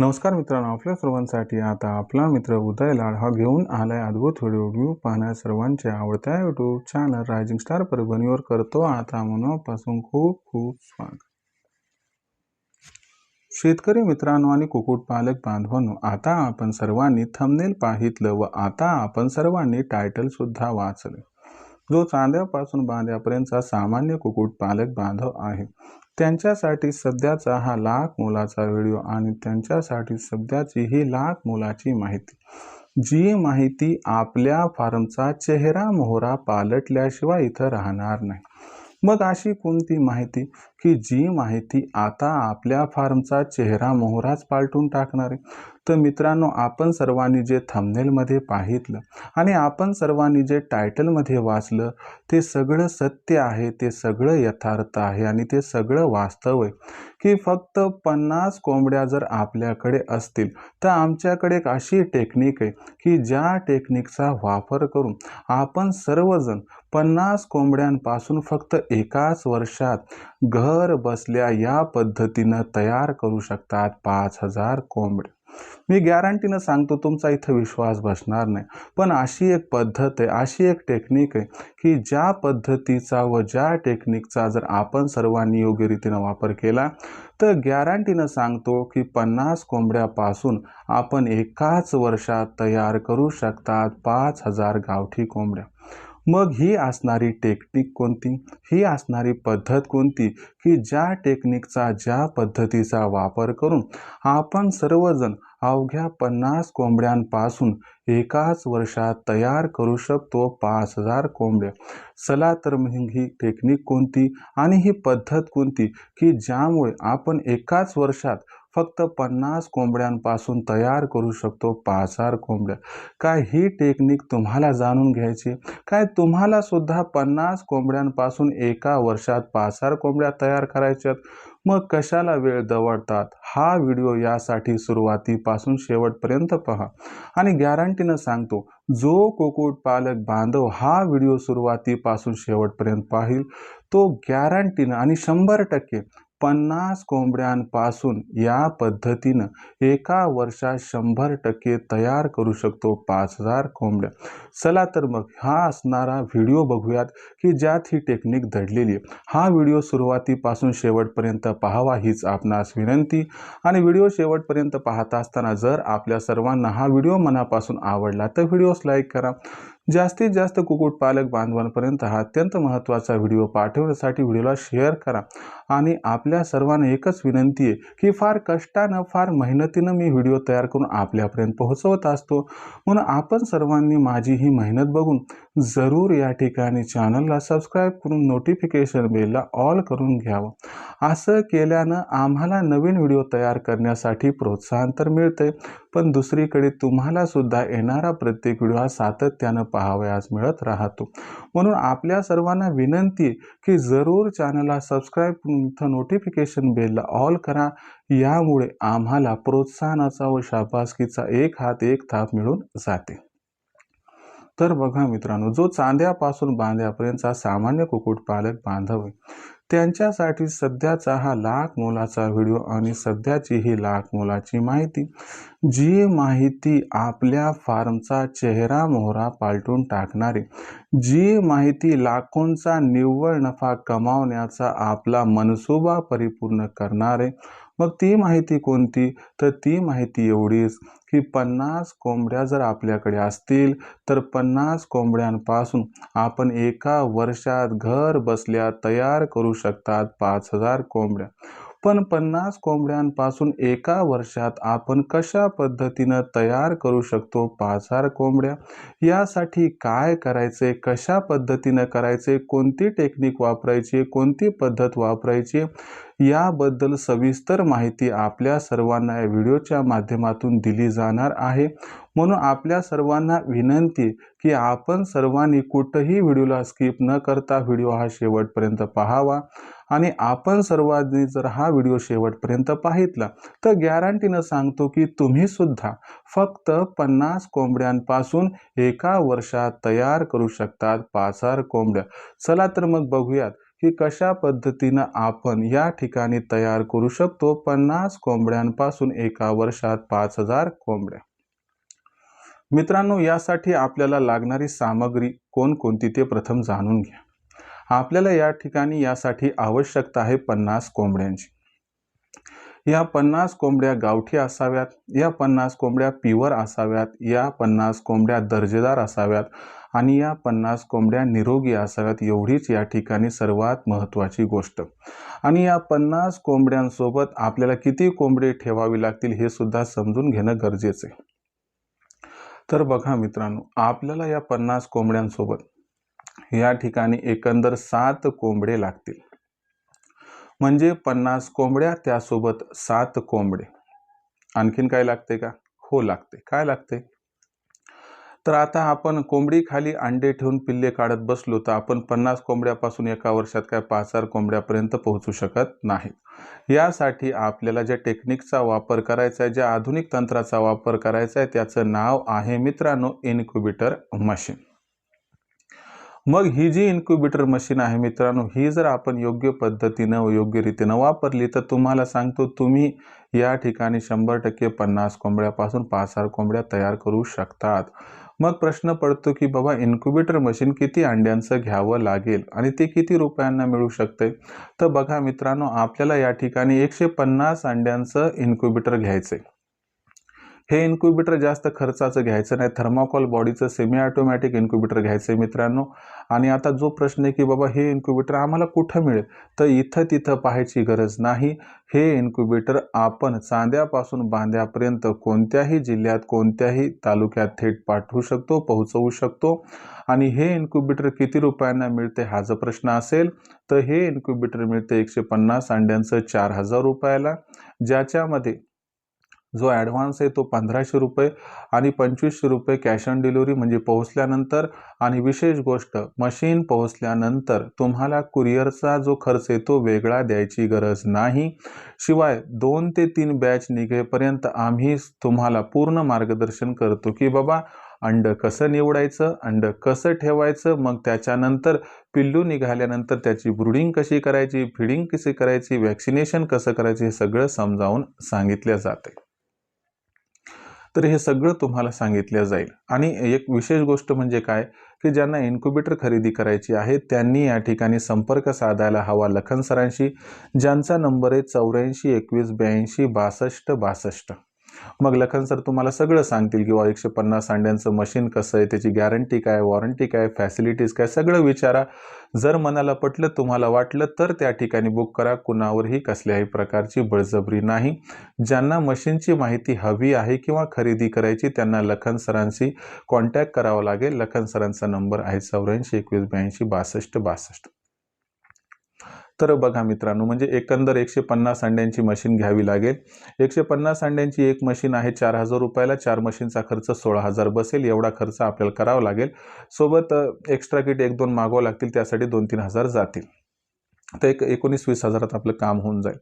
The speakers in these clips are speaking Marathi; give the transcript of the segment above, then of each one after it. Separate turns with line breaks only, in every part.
नमस्कार मित्रांनो आपल्या सर्वांसाठी आता आपला मित्र उदय लाड हा घेऊन आलाय अद्भुत व्हिडिओ व्ह्यू पाहण्या सर्वांच्या आवडत्या युट्यूब चॅनल रायझिंग स्टार परभणीवर करतो आता मनापासून खूप खूप स्वागत. शेतकरी मित्रांनो आणि कुक्कुटपालक बांधवांनो आता आपण सर्वांनी थंबनेल पाहितलं व आता आपण सर्वांनी टायटल सुद्धा जो चांद्यापासून बांध्यापर्यंतचा सामान्य कुक्कुटपालक बांधव आहे त्यांच्यासाठी सध्याचा हा लाख मोलाचा व्हिडिओ आणि त्यांच्यासाठी सध्याची ही लाख मोलाची माहिती. जी माहिती आपल्या फार्मचा चेहरा मोहरा पालटल्याशिवाय इथं राहणार नाही. मग अशी कोणती माहिती? की जी माहिती आता आपल्या फार्मचा चेहरा मोहराच पालटून टाकणार. आहे तर मित्रांनो आपण सर्वांनी जे थंबनेलमध्ये पाहितलं आणि आपण सर्वांनी जे टायटलमध्ये वाचलं ते सगळं सत्य आहे ते सगळं यथार्थ आहे आणि ते सगळं वास्तव आहे. की फक्त पन्नास कोंबड्या जर आपल्याकडे असतील तर आमच्याकडे एक अशी टेक्निक आहे की ज्या टेक्निकचा वापर करून आपण सर्वजण पन्नास कोंबड्यांपासून फक्त एकाच वर्षात घर बसल्या या पद्धतीनं तयार करू शकतात पाच हजार कोंबड्या. मी गॅरंटीनं सांगतो तुमचा इथं विश्वास बसणार नाही. पण अशी एक पद्धत आहे अशी एक टेक्निक आहे की ज्या पद्धतीचा व ज्या टेक्निकचा जर आपण सर्वांनी योग्य रीतीनं वापर केला तर गॅरंटीनं सांगतो की पन्नास कोंबड्यापासून आपण एकाच वर्षात तयार करू शकतात पाच हजार गावठी कोंबड्या. मग ही असणारी टेक्निक कोणती? ही असणारी पद्धत कोणती? की ज्या टेक्निकचा ज्या पद्धतीचा वापर करून आपण सर्वजण अवघ्या पन्नास कोंबड्यांपासून एकाच वर्षात तयार करू शकतो पाच हजार कोंबड्या. चला तर मग ही टेक्निक कोणती? आणि ही पद्धत कोणती? की ज्यामुळे आपण एकाच वर्षात फक्त पन्नास कोंबड्यांपासून तयार करू शकतो पाच हजार कोंबड्या. काय ही टेक्निक तुम्हाला जाणून घ्यायची? काय तुम्हाला सुद्धा पन्नास कोंबड्यांपासून एका वर्षात पाच हजार कोंबड्या तयार करायच्यात? मग कशाला वेळ दवडतात? हा व्हिडिओ यासाठी सुरुवातीपासून शेवटपर्यंत पहा. आणि गॅरंटीनं सांगतो जो कुक्कुट पालक बांधव हा व्हिडिओ सुरुवातीपासून शेवटपर्यंत पाहिल तो गॅरंटीनं आणि शंभर टक्के पन्नास कोंबड्यांपासून या पद्धतीनं एका वर्षात शंभर टक्के तयार करू शकतो पाच हजार कोंबड्या. चला तर मग हा असणारा व्हिडिओ बघूयात की ज्यात ही टेक्निक दडलेली आहे. हा व्हिडिओ सुरुवातीपासून शेवटपर्यंत पाहावा हीच आपणास विनंती. आणि व्हिडिओ शेवटपर्यंत पाहत असताना जर आपल्या सर्वांना हा व्हिडिओ मनापासून आवडला तर व्हिडिओस लाईक करा. जास्तीत जास्त कुक्कुटपालक बांधवांपर्यंत हा अत्यंत महत्त्वाचा व्हिडिओ पाठवण्यासाठी व्हिडिओला शेअर करा. आणि आपल्या सर्वांना एकच विनंती आहे की फार कष्टानं फार मेहनतीनं मी व्हिडिओ तयार करून आपल्यापर्यंत पोहोचवत असतो. म्हणून आपण सर्वांनी माझी ही मेहनत बघून जरूर या ठिकाणी चॅनलला सबस्क्राईब करून नोटिफिकेशन बेलला ऑल करून घ्यावं. असं केल्यानं आम्हाला नवीन व्हिडिओ तयार करण्यासाठी प्रोत्साहन तर मिळते पण दुसरीकडे तुम्हाला सुद्धा येणारा प्रत्येक व्हिडिओ हा सातत्यानं पाहावयास मिळत राहतो. म्हणून आपल्या सर्वांना विनंती आहे की जरूर चॅनलला सबस्क्राईब करून इथं नोटिफिकेशन बेलला ऑल करा. यामुळे आम्हाला प्रोत्साहनाचा व शाबासकीचा एक हात एक थाप मिळून जाते. तर बघा मित्रांनो जो चांद्यापासून बांध्यापर्यंतचा सामान्य कुक्कुटपालक बांधव आहे त्यांच्यासाठी सध्याचा हा लाख मोलाचा व्हिडिओ आणि सध्याची ही लाख मोलाची माहिती जी माहिती आपल्या फार्मचा चेहरा मोहरा पालटून टाकणारी जी माहिती लाखोंचा निव्वळ नफा कमावण्याचा आपला मनसुबा परिपूर्ण करणारे मग ती माहिती कोणती? तर ती माहिती एवढीच की पन्नास कोंबड्या जर आपल्याकडे असतील तर पन्नास कोंबड्यांपासून आपण एका वर्षात घर बसल्या तयार करू शकतात पाच हजार कोंबड्या. पण पन्नास कोंबड्यांपासून एका वर्षात आपण कशा पद्धतीनं तयार करू शकतो पाच हजार कोंबड्या? यासाठी काय करायचे? कशा पद्धतीनं करायचे? कोणती टेक्निक वापरायची? कोणती पद्धत वापरायची? याबद्दल सविस्तर माहिती आपल्या सर्वांना या व्हिडिओच्या माध्यमातून दिली जाणार आहे. म्हणून आपल्या सर्वांना विनंती की आपण सर्वांनी कुठंही व्हिडिओला स्किप न करता व्हिडिओ हा शेवटपर्यंत पाहावा. आणि आपण सर्वांनी जर हा व्हिडिओ शेवटपर्यंत पाहितला तर गॅरंटीनं सांगतो की तुम्हीसुद्धा फक्त पन्नास कोंबड्यांपासून एका वर्षात तयार करू शकतात पाच हजार कोंबड्या. चला तर मग बघूयात की कशा पद्धतीनं आपण या ठिकाणी तयार करू शकतो पन्नास कोंबड्यांपासून एका वर्षात पाच हजार कोंबड्या. मित्रांनो यासाठी आपल्याला लागणारी सामग्री कोणकोणती ते प्रथम जाणून घ्या. आपल्याला या ठिकाणी यासाठी आवश्यकता आहे पन्नास कोंबड्यांची. या पन्नास कोंबड्या गावठी असाव्यात या पन्नास कोंबड्या पिवर असाव्यात या पन्नास कोंबड्या दर्जेदार असाव्यात आणि या पन्नास कोंबड्या निरोगी असाव्यात एवढीच या ठिकाणी सर्वात महत्त्वाची गोष्ट. आणि या पन्नास कोंबड्यांसोबत आपल्याला किती कोंबडे ठेवावी लागतील हे सुद्धा समजून घेणं गरजेचं आहे. तर बघा मित्रांनो आपल्याला या पन्नास कोंबड्यांसोबत या ठिकाणी एकंदर सात कोंबडे लागतील. म्हणजे पन्नास कोंबड्या त्यासोबत सात कोंबडे. आणखीन काय लागते का? हो लागते. काय लागते? तर आता आपण कोंबडी खाली अंडे ठेवून पिल्ले काढत बसलो तर आपण पन्नास कोंबड्यापासून एका वर्षात काय पाच हजार कोंबड्यापर्यंत पोहोचू शकत नाही. यासाठी आपल्याला ज्या टेक्निकचा वापर करायचा आहे ज्या आधुनिक तंत्राचा वापर करायचा आहे त्याचं नाव आहे मित्रांनो इन्क्युबेटर मशीन. मग ही जी इन्क्युबेटर मशीन आहे मित्रांनो ही जर आपण योग्य पद्धतीनं योग्य रीतीनं वापरली तर तुम्हाला सांगतो तुम्ही या ठिकाणी शंभर टक्के पन्नास कोंबड्यापासून पाच हजार कोंबड्या तयार करू शकतात. मग प्रश्न पडतो की बाबा इन्क्युबेटर मशीन किती अंड्यांचं घ्यावं लागेल आणि ते किती रुपयांना मिळू शकते? तर बघा मित्रांनो आपल्याला या ठिकाणी एकशे पन्नास अंड्यांचं इन्क्युबेटर घ्यायचं आहे हे इन्क्युबेटर जास्त खर्चाचं घ्यायचं नाही. थर्माकॉल बॉडीचं सेमी ऑटोमॅटिक इन्क्युबेटर घ्यायचं आहे मित्रांनो. आणि आता जो प्रश्न आहे की बाबा हे इन्क्युबेटर आम्हाला कुठं मिळेल? तर इथं तिथं पाहायची गरज नाही. हे इन्क्युबेटर आपण चांद्यापासून बांध्यापर्यंत कोणत्याही जिल्ह्यात कोणत्याही तालुक्यात थेट पाठवू शकतो पोहोचवू शकतो. आणि हे इन्क्युबेटर किती रुपयांना मिळते हा जर प्रश्न असेल तर हे इन्क्युबेटर मिळते एकशे पन्नास अंड्यांचं चार हजार रुपयाला. ज्याच्यामध्ये जो ॲडव्हान्स आहे तो पंधराशे रुपये आणि पंचवीसशे रुपये कॅश ऑन डिलिव्हरी म्हणजे पोहोचल्यानंतर. आणि विशेष गोष्ट मशीन पोहोचल्यानंतर तुम्हाला कुरिअरचा जो खर्च आहे तो वेगळा द्यायची गरज नाही. शिवाय दोन ते तीन बॅच निघेपर्यंत आम्ही तुम्हाला पूर्ण मार्गदर्शन करतो की बाबा अंड कसं निवडायचं अंड कसं ठेवायचं मग त्याच्यानंतर पिल्लू निघाल्यानंतर त्याची ब्रुडिंग कशी करायची फिडिंग कशी करायची वॅक्सिनेशन कसं करायचं हे सगळं समजावून सांगितलं जाते तर हे सगळं तुम्हाला सांगितलं जाईल. आणि एक विशेष गोष्ट म्हणजे काय? की ज्यांना इन्क्युबेटर खरेदी करायची आहे त्यांनी या ठिकाणी संपर्क साधायला हवा लखन सरांशी ज्यांचा नंबर आहे चौऱ्याऐंशी एकवीस ब्याऐंशी बासष्ट बासष्ट. मग लखन सर तुम्हाला सगळं सांगतील किंवा एकशे पन्नास अंड्यांचं मशीन कसं आहे? त्याची गॅरंटी काय? वॉरंटी काय? फॅसिलिटीज काय? सगळं विचारा. जर मनाला पटलं तुम्हाला वाटलं तर त्या ठिकाणी बुक करा. कुणावरही कसल्याही प्रकारची बळजबरी नाही. ज्यांना मशीनची माहिती हवी आहे किंवा खरेदी करायची त्यांना लखन सरांशी कॉन्टॅक्ट करावा लागेल. लखन सरांचा नंबर आहे चौऱ्याऐंशी एकवीस ब्याऐंशी बासष्ट बासष्ट. तर बघा मित्रांनो म्हणजे एकंदर एकशे पन्नास अंड्यांची मशीन घ्यावी लागेल. एकशे पन्नास अंड्यांची एक मशीन आहे चार हजार रुपयाला. चार मशीनचा खर्च सोळा हजार बसेल. एवढा खर्च आपल्याला करावा लागेल. सोबत एक्स्ट्रा किट एक दोन मागावं लागतील. त्यासाठी दोन तीन हजार जातील. तर एक एकोणीस वीस हजारात आपलं काम होऊन जाईल.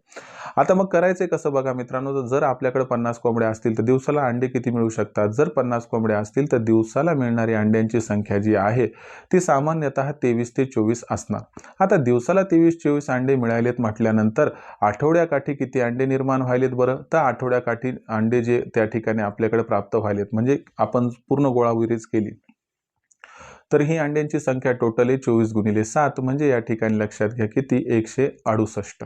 आता मग करायचं आहे कसं बघा मित्रांनो तर जर आपल्याकडे पन्नास कोंबड्या असतील तर दिवसाला अंडे किती मिळू शकतात? जर पन्नास कोंबड्या असतील तर दिवसाला मिळणारी अंड्यांची संख्या जी आहे ती सामान्यतः तेवीस ते चोवीस असणार. आता दिवसाला तेवीस चोवीस अंडे मिळालेत म्हटल्यानंतर आठवड्याकाठी किती अंडे निर्माण व्हायलेत बरं? तर आठवड्याकाठी अंडे जे त्या ठिकाणी आपल्याकडे प्राप्त व्हायलेत म्हणजे आपण पूर्ण गोळाबिरीज केली. तर ही अंड्यांची संख्या टोटल आहे चोवीस गुणिले सात म्हणजे या ठिकाणी लक्षात घ्या की ती एकशे अडुसष्ट.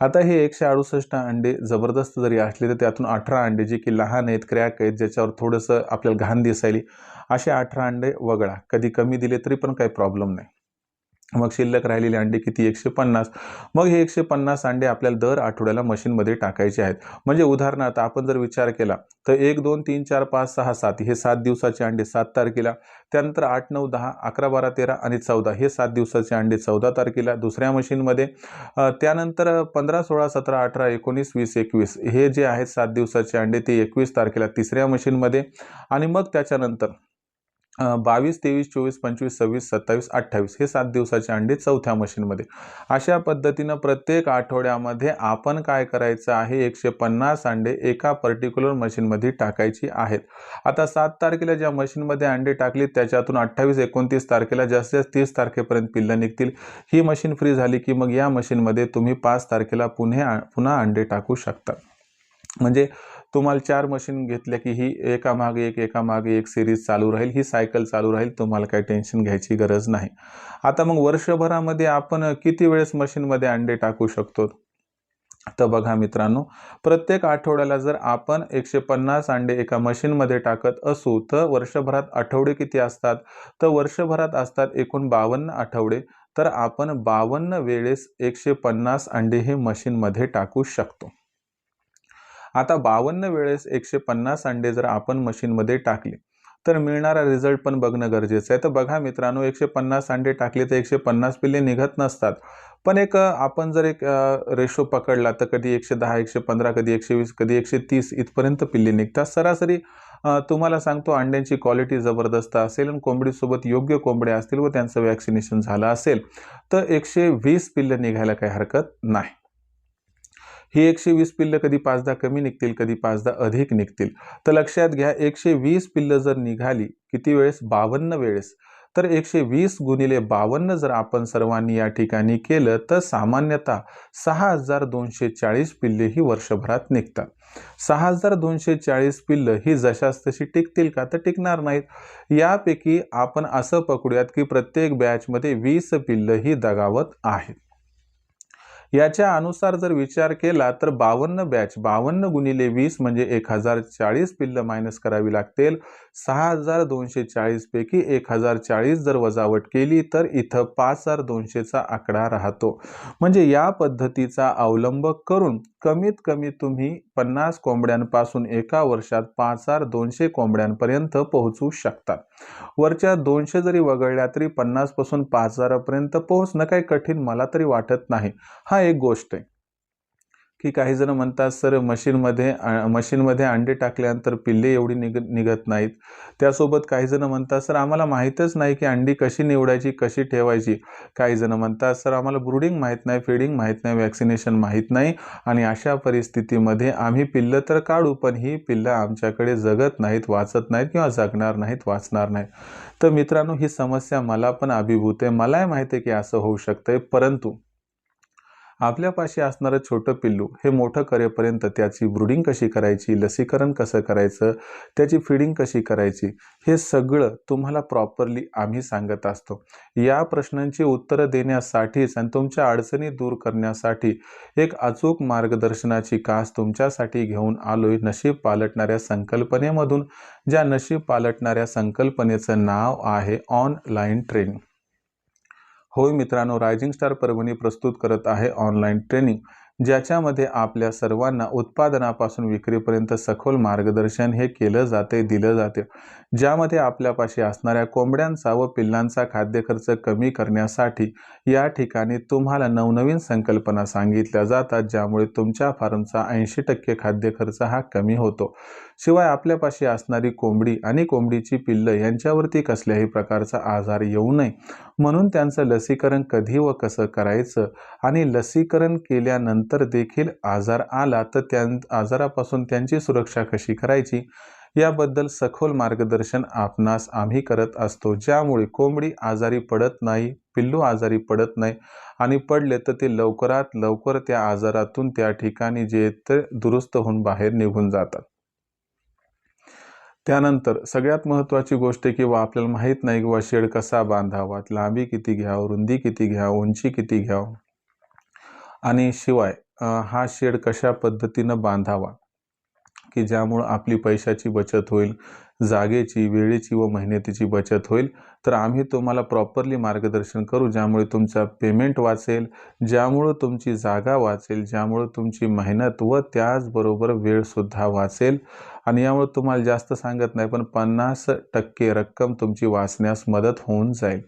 आता हे एकशे अडुसष्ट अंडे जबरदस्त जरी असले तर त्यातून अठरा अंडे जे की लहान आहेत क्रॅक आहेत ज्याच्यावर थोडंसं आपल्याला घाण दिसायली असे अठरा अंडे वगळा. कधी कमी दिले तरी पण काही प्रॉब्लेम नाही. मग शिल्लक राहिलेले अंडे किती? एकशे पन्नास. मग हे एकशे पन्नास अंडे आपल्याला दर आठवड्याला मशीनमध्ये टाकायचे आहेत. म्हणजे उदाहरणार्थ आपण जर विचार केला तर एक दोन तीन चार पाच सहा सात हे सात दिवसाचे अंडे सात तारखेला. त्यानंतर आठ नऊ दहा अकरा बारा तेरा आणि चौदा हे सात दिवसाचे अंडे चौदा तारखेला दुसऱ्या मशीनमध्ये. त्यानंतर पंधरा सोळा सतरा अठरा एकोणीस वीस एकवीस हे जे आहेत सात दिवसाचे अंडे ते एकवीस तारखेला तिसऱ्या मशीनमध्ये. आणि मग त्याच्यानंतर बावीस तेवीस चोवीस पंचवीस सव्वीस सत्तावीस अठ्ठावीस हे सात दिवसाचे अंडे चौथ्या मशीनमध्ये. अशा पद्धतीनं प्रत्येक आठवड्यामध्ये आपण काय करायचं आहे? एकशे पन्नास अंडे एका पर्टिक्युलर मशीनमध्ये टाकायची आहेत. आता सात तारखेला ज्या मशीनमध्ये अंडे टाकली त्याच्यातून अठ्ठावीस एकोणतीस तारखेला जास्तीत जास्त तीस तारखेपर्यंत पिल्लं निघतील. ही मशीन फ्री झाली की मग या मशीनमध्ये तुम्ही पाच तारखेला पुन्हा पुन्हा अंडे टाकू शकता. म्हणजे तुम्हाला चार मशीन घेतल्या की ही एकामागे एक एकामागे एक सिरीज चालू राहील ही सायकल चालू राहील तुम्हाला काही टेन्शन घ्यायची गरज नाही. आता मग वर्षभरामध्ये आपण किती वेळेस मशीनमध्ये अंडे टाकू शकतो? तर बघा मित्रांनो प्रत्येक आठवड्याला जर आपण एकशे पन्नास अंडे एका मशीनमध्ये टाकत असू तर वर्षभरात आठवडे किती असतात? तर वर्षभरात असतात एकूण बावन्न आठवडे. तर आपण बावन्न वेळेस एकशे पन्नास अंडे हे मशीनमध्ये टाकू शकतो. आता बावन्न वेळेस एकशे पन्नास अंडे जर आपण मशीनमध्ये टाकले तर मिळणारा रिझल्ट पण बघणं गरजेचं आहे. तर बघा मित्रांनो एकशे पन्नास अंडे टाकले तर एकशे पन्नास पिल्ले निघत नसतात. पण एक आपण जर एक रेशो पकडला तर कधी एकशे दहा एकशे पंधरा कधी एकशे वीस कधी एकशे तीस इथपर्यंत पिल्ले निघतात. सरासरी तुम्हाला सांगतो अंड्यांची क्वालिटी जबरदस्त असेल आणि कोंबडीसोबत योग्य कोंबड्या असतील व त्यांचं वॅक्सिनेशन झालं असेल तर एकशे वीस पिल्लं निघायला काही हरकत नाही. ही एकशे वीस पिल्लं कधी पाचदा कमी निघतील कधी पाचदा अधिक निघतील. तर लक्षात घ्या एकशे वीस पिल्लं जर निघाली किती वेळेस? बावन्न वेळेस. तर एकशे वीस गुणिले बावन्न जर आपण सर्वांनी या ठिकाणी केलं तर सामान्यतः सहा हजार दोनशे चाळीस पिल्ले ही वर्षभरात निघतात. सहा हजार दोनशे चाळीस पिल्लं ही जशास तशी टिकतील का? तर टिकणार नाहीत. यापैकी आपण असं पकडूयात की प्रत्येक बॅचमध्ये वीस पिल्लं ही दगावत आहेत. याच्या अनुसार जर विचार केला तर बावन्न बॅच बावन्न गुणिले वीस म्हणजे एक हजार चाळीस पिल्लं मायनस करावी लागतील. सहा हजार दोनशे चाळीसपैकी एक हजार चाळीस जर वजावट केली तर इथं पाच हजार दोनशेचा आकडा राहतो. म्हणजे या पद्धतीचा अवलंब करून कमीत कमी तुम्ही पन्नास कोंबड्यांपासून एका वर्षात पाच हजार दोनशे कोंबड्यांपर्यंत पोहोचू शकतात वरच्या दोनशे जरी वगळल्या तरी पन्नासपासून पाच हजारापर्यंत पोहोचणं काही कठीण मला तरी वाटत नाही. हा एक गोष्ट आहे की काही जण म्हणतात सर मशीनमध्ये मशीनमध्ये अंडे टाकल्यानंतर पिल्ले एवढी निघ निघत नाहीत. त्यासोबत काही जण म्हणतात सर आम्हाला माहीतच नाही की अंडी कशी निवडायची कशी ठेवायची. काही जण म्हणतात सर आम्हाला ब्रुडिंग माहीत नाही फीडिंग माहीत नाही वॅक्सिनेशन माहीत नाही आणि अशा परिस्थितीमध्ये आम्ही पिल्लं तर काढू पण ही पिल्लं आमच्याकडे जगत नाहीत वाचत नाहीत किंवा जगणार नाहीत वाचणार नाहीत. तर मित्रांनो ही समस्या मला पण अभिभूत आहे. मलाही माहिती आहे की असं होऊ शकतंय परंतु आपल्यापाशी असणारं छोटं पिल्लू हे मोठं करेपर्यंत त्याची ब्रुडिंग कशी करायची लसीकरण कसं करायचं त्याची फिडिंग कशी करायची हे सगळं तुम्हाला प्रॉपरली आम्ही सांगत असतो. या प्रश्नांची उत्तरं देण्यासाठीच आणि तुमच्या अडचणी दूर करण्यासाठी एक अचूक मार्गदर्शनाची कास तुमच्यासाठी घेऊन आलोय नशीब पालटणाऱ्या संकल्पनेमधून ज्या नशीब पालटणाऱ्या संकल्पनेचं नाव आहे ऑनलाईन ट्रेनिंग होय मित्रांनो रायझिंग स्टार परभणी प्रस्तुत करत आहे ऑनलाईन ट्रेनिंग ज्याच्यामध्ये आपल्या सर्वांना उत्पादनापासून विक्रीपर्यंत सखोल मार्गदर्शन हे केलं जाते दिलं जाते. ज्यामध्ये आपल्यापाशी असणाऱ्या कोंबड्यांचा व पिल्लांचा खाद्य खर्च कमी करण्यासाठी या ठिकाणी तुम्हाला नवनवीन संकल्पना सांगितल्या जातात ज्यामुळे तुमच्या फार्मचा ऐंशी टक्के खाद्य खर्च हा कमी होतो. शिवाय आपल्यापाशी असणारी कोंबडी आणि कोंबडीची पिल्लं यांच्यावरती कसल्याही प्रकारचा आजार येऊ नये. म्हणून त्यांचं लसीकरण कधी व कसं करायचं आणि लसीकरण केल्यानंतर देखील आजार आला तर त्या आजारापासून त्यांची सुरक्षा कशी करायची? याबद्दल सखोल मार्गदर्शन आपणास आम्ही करत असतो. ज्यामुळे कोंबडी आजारी पडत नाही पिल्लू आजारी पडत नाही आणि पडले तर ते लवकरात लवकर त्या आजारातून त्या ठिकाणी जे ते दुरुस्त होऊन बाहेर निघून जातात. त्यानंतर सगळ्यात महत्त्वाची गोष्ट किंवा आपल्याला माहीत नाही किंवा शेड कसा बांधावा लांबी किती घ्यावं रुंदी किती घ्या उंची किती घ्यावं. आणि शिवाय हा शेड कशा पद्धतीनं बांधावा की ज्यामुळं आपली पैशाची बचत होईल जागेची वेळेची व मेहनतीची बचत होईल. तर आम्ही तुम्हाला प्रॉपरली मार्गदर्शन करू ज्यामुळे तुमचा पेमेंट वाचेल ज्यामुळं तुमची जागा वाचेल ज्यामुळं तुमची मेहनत व त्याचबरोबर वेळसुद्धा वाचेल. आणि यामुळे तुम्हाला जास्त सांगत नाही पण पन्नास टक्के रक्कम तुमची वाचण्यास मदत होऊन जाईल.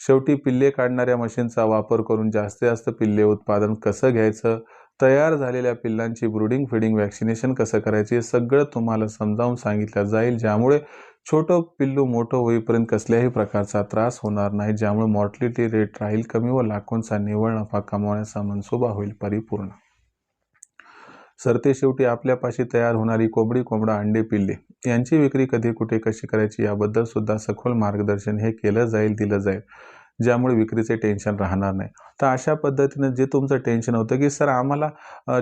शेवटी पिल्ले काढणाऱ्या मशीनचा वापर करून जास्तीत जास्त पिल्ले उत्पादन कसं घ्यायचं? तयार झालेल्या पिल्लांची ब्रुडिंग फिडिंग वॅक्सिनेशन कसं करायचे हे सगळं तुम्हाला समजावून सांगितलं जाईल ज्यामुळे छोटं पिल्लू मोठं होईपर्यंत कसल्याही प्रकारचा त्रास होणार नाही ज्यामुळे मॉर्टलिटी रेट राहील कमी व लाखोंचा निव्वळ नफा कमावण्याचा मनसुबा होईल परिपूर्ण. सरते शेवटी आपल्यापाशी तयार होणारी कोंबडी कोंबडा अंडे पिल्ले यांची विक्री कधी कुठे कशी करायची याबद्दल सुद्धा सखोल मार्गदर्शन हे केलं जाईल दिलं जाईल. ज्यामुळे विक्रीचे टेन्शन राहणार नाही. तर अशा पद्धतीनं जे तुमचं टेन्शन होतं की सर आम्हाला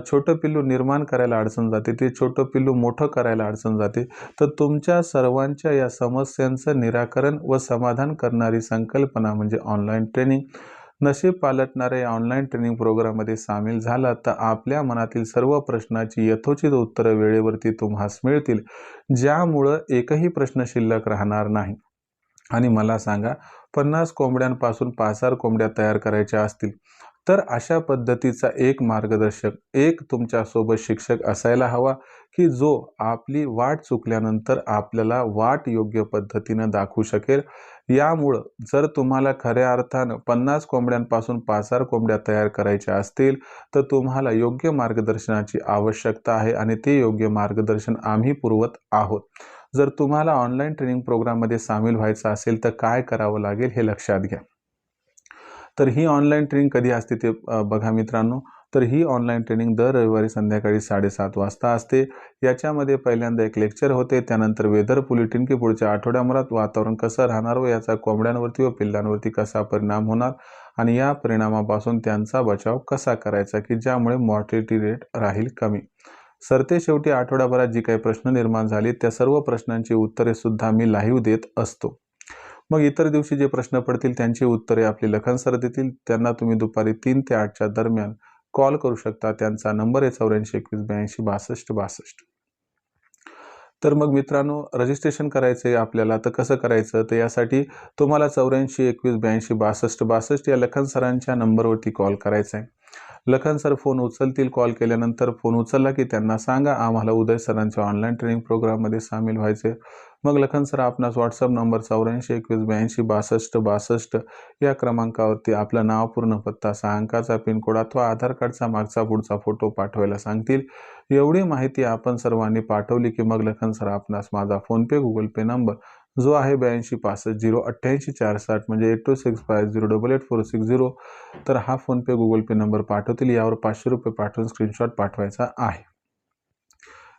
छोटं पिल्लू निर्माण करायला अडचण जाते ते छोटं पिल्लू मोठं करायला अडचण जाते तर तुमच्या सर्वांच्या या समस्यांचं निराकरण व समाधान करणारी संकल्पना म्हणजे ऑनलाईन ट्रेनिंग. नशीब पालटणाऱ्या या ऑनलाईन ट्रेनिंग प्रोग्राममध्ये सामील झाला तर आपल्या मनातील सर्व प्रश्नाची यथोचित उत्तरं वेळेवरती तुम्हास मिळतील ज्यामुळं एकही प्रश्न शिल्लक राहणार नाही. आणि मला सांगा पन्नास कोंबड्यांपासून पाचार कोंबड्या तयार करायच्या असतील. तर अशा पद्धतीचा एक मार्गदर्शक एक तुमच्यासोबत शिक्षक असायला हवा की जो आपली वाट चुकल्यानंतर आपल्याला वाट योग्य पद्धतीनं दाखवू शकेल. यामुळं जर तुम्हाला खऱ्या अर्थानं पन्नास कोंबड्यांपासून पाचार कोंबड्या तयार करायच्या असतील तर तुम्हाला योग्य मार्गदर्शनाची आवश्यकता आहे आणि ते योग्य मार्गदर्शन आम्ही पुरवत आहोत. जर तुम्हाला ऑनलाईन ट्रेनिंग प्रोग्राममध्ये सामील व्हायचं असेल तर काय करावं लागेल हे लक्षात घ्या. तर ही ऑनलाईन ट्रेनिंग कधी असते ते बघा मित्रांनो. तर ही ऑनलाईन ट्रेनिंग दर रविवारी संध्याकाळी साडेसात वाजता असते. याच्यामध्ये पहिल्यांदा एक लेक्चर होते त्यानंतर वेदर बुलेटिन की पुढच्या आठवड्याभरात वातावरण कसं राहणार व याचा कोंबड्यांवरती व पिल्लांवरती कसा परिणाम होणार आणि या परिणामापासून त्यांचा बचाव कसा करायचा की ज्यामुळे मॉर्टिलिटी रेट राहील कमी. सरते शेवटी आठवड्याभरात जी काही प्रश्न निर्माण झाले त्या सर्व प्रश्नांची उत्तरे सुद्धा मी लाईव्ह देत असतो. मग इतर दिवशी जे प्रश्न पडतील त्यांची उत्तरे आपली लखन सर देतील. त्यांना तुम्ही दुपारी तीन ते आठच्या दरम्यान कॉल करू शकता. त्यांचा नंबर आहे चौऱ्याऐंशी एकवीस ब्याऐंशी बासष्ट बासष्ट. तर मग मित्रांनो रजिस्ट्रेशन करायचं आहे आपल्याला. तर कसं करायचं? तर यासाठी तुम्हाला चौऱ्याऐंशी एकवीस ब्याऐंशी बासष्ट बासष्ट या लखन सरांच्या नंबरवरती कॉल करायचा आहे लखन सर फोन उचलतील कॉल केल्यानंतर फोन उचलला की त्यांना सांगा आम्हाला उदय सरांच्या ऑनलाईन ट्रेनिंग प्रोग्राममध्ये सामील व्हायचे मग लखन सर आपणास व्हॉट्सअप नंबर चौऱ्याऐंशी एकवीस ब्याऐंशी बासष्ट बासष्ट या क्रमांकावरती आपलं नाव पूर्ण पत्ता सहा अंकाचा पिनकोड अथवा आधार कार्डचा मागचा पुढचा फोटो पाठवायला सांगतील. एवढी माहिती आपण सर्वांनी पाठवली की मग लखन सर आपणास माझा फोनपे गुगल पे नंबर जो आहे ब्याऐंशी पासष्ट झिरो अठ्ठ्याऐंशी चार साठ म्हणजे eight two six five zero double eight four six zero तर हा फोनपे गुगल पे नंबर पाठवतील. यावर पाचशे रुपये पाठवून स्क्रीनशॉट पाठवायचा आहे.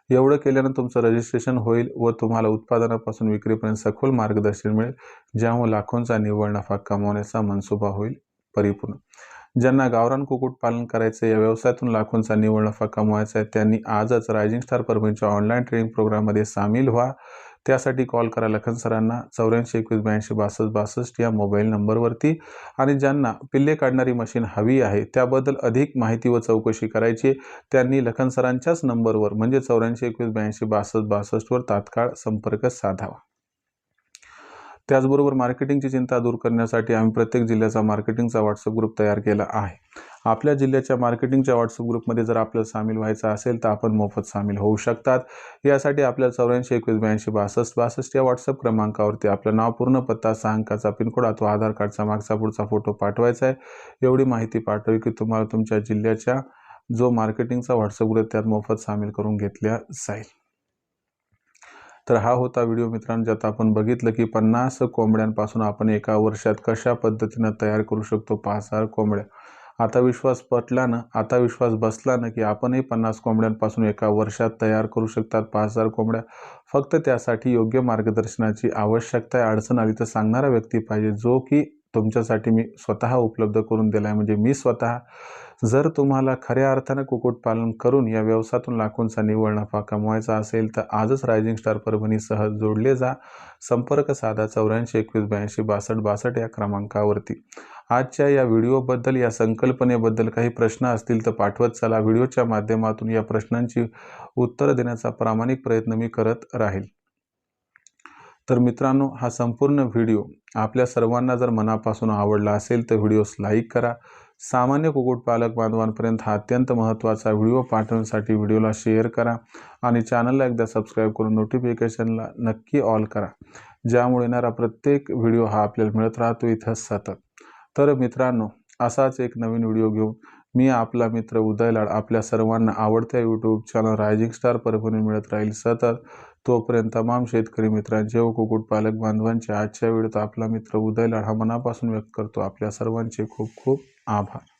एवढं केल्यानं तुमचं रजिस्ट्रेशन होईल व तुम्हाला उत्पादनापासून विक्रीपर्यंत सखोल मार्गदर्शन मिळेल ज्यामुळे लाखोंचा निव्वळ नफा कमावण्याचा मनसुबा होईल परिपूर्ण. ज्यांना गावरान कुक्कुटपालन करायचं या व्यवसायातून लाखोंचा निव्वळ नफा कमवायचा आहे त्यांनी आजच रायझिंग स्टार परभणीच्या ऑनलाईन ट्रेनिंग प्रोग्राममध्ये सामील व्हा. त्यासाठी कॉल करा लखन सरांना चौऱ्याऐंशी एकवीस ब्याऐंशी बासष्ट बासष्ट या मोबाईल नंबरवरती. आणि ज्यांना पिल्ले काढणारी मशीन हवी आहे त्याबद्दल अधिक माहिती व चौकशी करायची त्यांनी लखन सरांच्याच नंबरवर म्हणजे चौऱ्याऐंशी एकवीस ब्याऐंशी बासष्ट बासष्टवर तात्काळ संपर्क साधावा. त्याचबरोबर मार्केटिंगची चिंता दूर करण्यासाठी आम्ही प्रत्येक जिल्ह्याचा मार्केटिंगचा व्हॉट्सअप ग्रुप तयार केला आहे. आपल्या जिल्ह्याच्या मार्केटिंगच्या व्हॉट्सअप ग्रुपमध्ये जर आपल्याला सामील व्हायचं असेल तर आपण मोफत सामील होऊ शकतात. यासाठी आपल्याला चौऱ्याऐंशी एकवीस ब्याऐंशी बासष्ट बासष्ट या व्हॉट्सअप क्रमांकावरती आपलं नाव पूर्ण पत्ता सहा अंकाचा पिनकोड अथवा आधार कार्डचा मागचा पुढचा फोटो पाठवायचा आहे. एवढी माहिती पाठवली की तुम्हाला तुमच्या जिल्ह्याच्या जो मार्केटिंगचा व्हॉट्सअप ग्रुप त्यात मोफत सामील करून घेतल्या जाईल. तर हा होता व्हिडिओ मित्रांनो ज्यात आपण बघितलं की पन्नास कोंबड्यांपासून आपण एका वर्षात कशा पद्धतीनं तयार करू शकतो पाच हजार कोंबड्या. आता विश्वास पटला ना आता विश्वास बसला ना की आपणही पन्नास कोंबड्यांपासून एका वर्षात तयार करू शकतात पाच हजार कोंबड्या. फक्त त्यासाठी योग्य मार्गदर्शनाची आवश्यकता आहे अडचण आली तर सांगणारा व्यक्ती पाहिजे जो की तुमच्यासाठी मी स्वतः उपलब्ध करून दिला आहे म्हणजे मी स्वतः जर तुम्हाला खऱ्या अर्थानं कुक्कुटपालन करून या व्यवसायातून लाखोंचा निव्वळ नफा कमवायचा असेल तर आजच रायझिंग स्टार परभणीसह जोडले जा. संपर्क साधा चौऱ्याऐंशी एकवीस ब्याऐंशी बासष्ट बासष्ट या क्रमांकावरती. आजच्या या व्हिडिओबद्दल या संकल्पनेबद्दल काही प्रश्न असतील तर पाठवत चला. व्हिडिओच्या माध्यमातून या प्रश्नांची उत्तरं देण्याचा प्रामाणिक प्रयत्न मी करत राहील. तर मित्रांनो हा संपूर्ण व्हिडिओ आपल्या सर्वांना जर मनापासून आवडला असेल तर व्हिडिओस लाईक करा. सामान्य कुक्कुटपालक बांधवांपर्यंत हा अत्यंत महत्त्वाचा व्हिडिओ पाठवण्यासाठी व्हिडिओला शेअर करा आणि चॅनलला एकदा सबस्क्राईब करून नोटिफिकेशनला नक्की ऑल करा. ज्यामुळे येणारा प्रत्येक व्हिडिओ हा आपल्याला मिळत राहतो. इथं सतत तर मित्रांनो असाच एक नवीन व्हिडिओ घेऊन मी आपला मित्र उदय लाड आपल्या सर्वांना आवडत्या YouTube channel rising star Parbhani मिळत राहील सतत. तोपर्यंत तमाम शेतकरी मित्रांचे व कुक्कुटपालक बांधवांचे आजच्या वेळेत आपला मित्र उदय लाड हा मनापासून व्यक्त करतो. आपल्या सर्वांचे खूप खूप आभार.